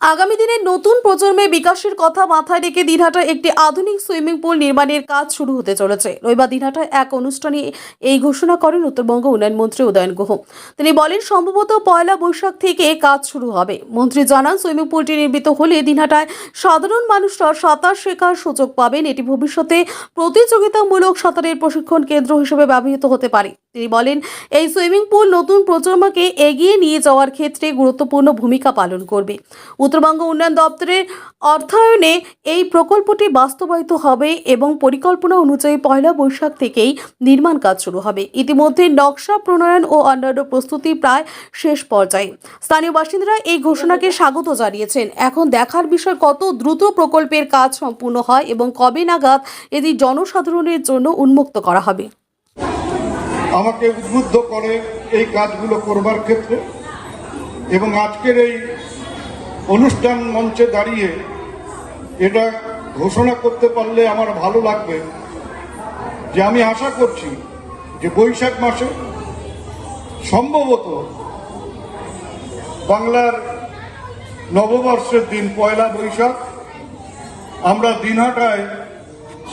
আগামী দিনে নতুন প্রজন্মের বিকাশের কথা মাথায় রেখে দিনহাটায় একটি আধুনিক সুইমিং পুল নির্মাণের কাজ শুরু হতে চলেছে। রবিবার দিনহাটায় এক অনুষ্ঠানে এই ঘোষণা করেন উত্তরবঙ্গ উন্নয়ন মন্ত্রী উদয়ন গুহ। তিনি বলেন, সম্ভবত পয়লা বৈশাখ থেকে কাজ শুরু হবে। মন্ত্রী জানান, সুইমিং পুলটি নির্মিত হলে দিনহাটায় সাধারণ মানুষরা সাঁতার শেখার সুযোগ পাবেন। এটি ভবিষ্যতে প্রতিযোগিতামূলক সাঁতারের প্রশিক্ষণ কেন্দ্র হিসেবে ব্যবহৃত হতে পারে। তিনি বলেন, এই সুইমিং পুল নতুন প্রজন্মকে এগিয়ে নিয়ে যাওয়ার ক্ষেত্রে গুরুত্বপূর্ণ ভূমিকা পালন করবে। উত্তরবঙ্গ উন্নয়ন দপ্তরের অর্থায়নে এই প্রকল্পটি বাস্তবায়িত হবে এবং পরিকল্পনা অনুযায়ী পয়লা বৈশাখ থেকেই নির্মাণ কাজ শুরু হবে। ইতিমধ্যে নকশা, প্রণয়ন ও অন্যান্য প্রস্তুতি প্রায় শেষ পর্যায়ে। স্থানীয় বাসিন্দারা এই ঘোষণাকে স্বাগত জানিয়েছেন। এখন দেখার বিষয়, কত দ্রুত প্রকল্পের কাজ সম্পূর্ণ হয় এবং কবে নাগাদ এটি জনসাধারণের জন্য উন্মুক্ত করা হবে। আমাকে উদ্বুদ্ধ করে এই কাজগুলো করবার ক্ষেত্রে এবং আজকের এই অনুষ্ঠান মঞ্চে দাঁড়িয়ে এটা ঘোষণা করতে পারলে আমার ভালো লাগবে যে আমি আশা করছি যে বৈশাখ মাসে সম্ভবত বাংলার নববর্ষের দিন পয়লা বৈশাখ আমরা দিনহাটায়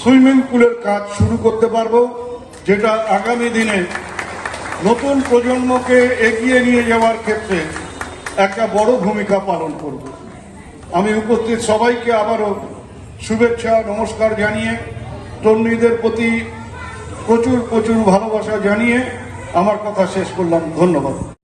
সুইমিং পুলের কাজ শুরু করতে পারব। যেটা আগামী দিনে নতুন প্রজন্মকে এগিয়ে নিয়ে যাওয়ার ক্ষেত্রে একটা বড় ভূমিকা পালন করব। আমি উপস্থিত সবাইকে আবারও শুভেচ্ছা, নমস্কার জানিয়ে তরুণীদের প্রতি প্রচুর প্রচুর ভালোবাসা জানিয়ে আমার কথা শেষ করলাম। ধন্যবাদ।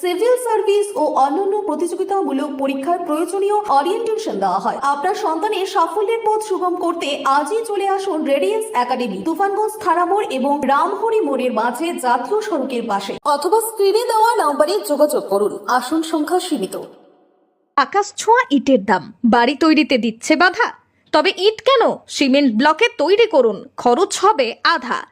সিভিল সার্ভিস ও অন্যান্য প্রতিযোগিতামূলক পরীক্ষার প্রয়োজনীয় অরিয়েন্টেশন দেওয়া হয়। আপনার সন্তানের সাফল্যের পথ সুগম করতে আজই চলে আসুন রেডিয়েন্স একাডেমি তুফানগঞ্জ থানামোড় এবং রামহরি মোড়ের মাঝে জাতীয় সড়কের পাশে। অথবা স্ক্রিনে দেওয়া নম্বরে যোগাযোগ করুন। আসন সংখ্যা সীমিত। আকাশ ছোঁয়া ইটের দাম। বাড়ি তৈরিতে দিচ্ছে বাধা। তবে ইট কেন? সিমেন্ট ব্লকে তৈরি করুন। খরচ হবে আধা।